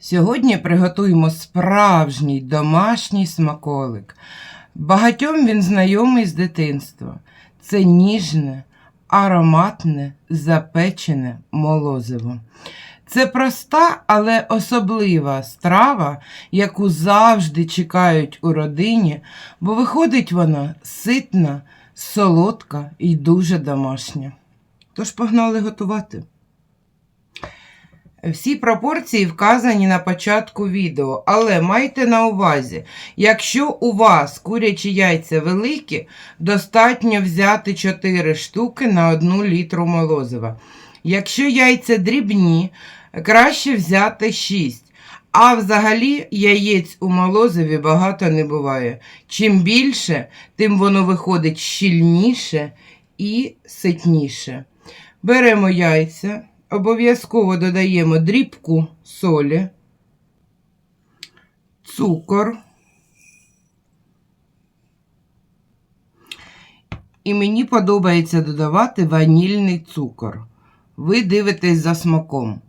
Сьогодні приготуємо справжній домашній смаколик. Багатьом він знайомий з дитинства. Це ніжне, ароматне, запечене молозиво. Це проста, але особлива страва, яку завжди чекають у родині, бо виходить вона ситна, солодка і дуже домашня. Тож погнали готувати. Всі пропорції вказані на початку відео, але майте на увазі, якщо у вас курячі яйця великі, достатньо взяти 4 штуки на 1 літру молозива. Якщо яйця дрібні, краще взяти 6. А взагалі яєць у молозиві багато не буває. Чим більше, тим воно виходить щільніше і ситніше. Беремо яйця. Обов'язково додаємо дрібку солі, цукор. І мені подобається додавати ванільний цукор. Ви дивитесь за смаком.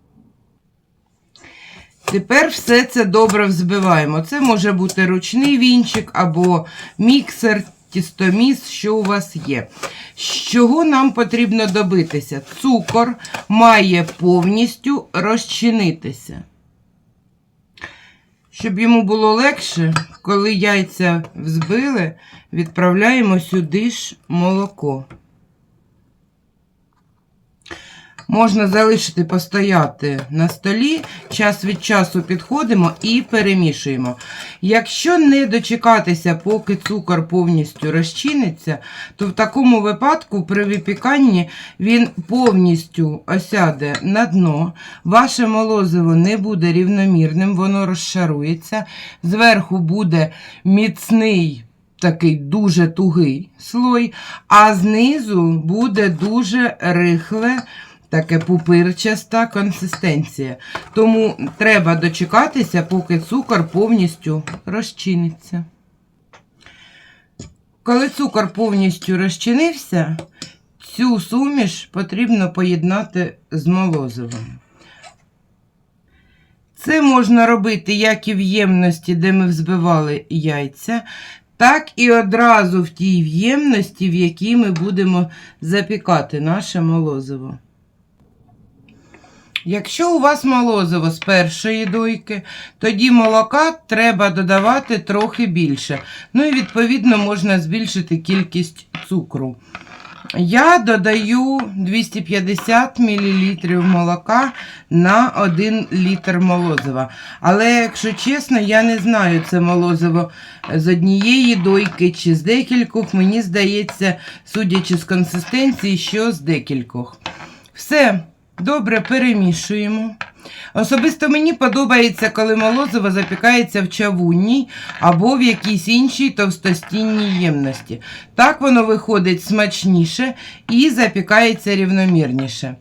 Тепер все це добре взбиваємо. Це може бути ручний вінчик або міксер, тістоміс, що у вас є. З чого нам потрібно добитися? Цукор має повністю розчинитися. Щоб йому було легше, коли яйця взбили, відправляємо сюди ж молоко. Можна залишити постояти на столі, час від часу підходимо і перемішуємо. Якщо не дочекатися, поки цукор повністю розчиниться, то в такому випадку при випіканні він повністю осяде на дно, ваше молозиво не буде рівномірним, воно розшарується, зверху буде міцний. Такий дуже тугий слой, а знизу буде дуже рихле таке пупирчаста консистенція. Тому треба дочекатися, поки цукор повністю розчиниться. Коли цукор повністю розчинився, цю суміш потрібно поєднати з молозивом. Це можна робити як і в ємності, де ми взбивали яйця, так і одразу в тій в'ємності, в якій ми будемо запікати наше молозиво. Якщо у вас молозиво з першої дойки, тоді молока треба додавати трохи більше. Ну і відповідно можна збільшити кількість цукру. Я додаю 250 мл молока на 1 літр молозива. Але, якщо чесно, я не знаю, це молозиво з однієї дойки чи з декількох. Мені здається, судячи з консистенції, що з декількох. Все. Добре перемішуємо. Особисто мені подобається, коли молозиво запікається в чавунній або в якійсь іншій товстостінній ємності. Так воно виходить смачніше і запікається рівномірніше.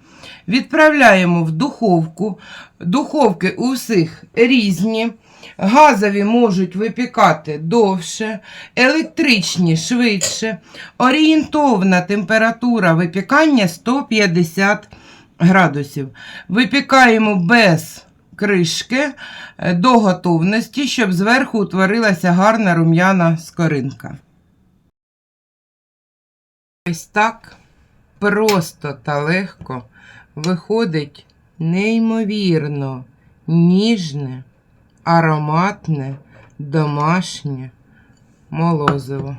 Відправляємо в духовку. Духовки у всіх різні. Газові можуть випікати довше, електричні швидше. Орієнтовна температура випікання 150 градусів. Випікаємо без кришки е, до готовності, щоб зверху утворилася гарна рум'яна скоринка. Ось так просто та легко виходить неймовірно ніжне, ароматне, домашнє молозиво.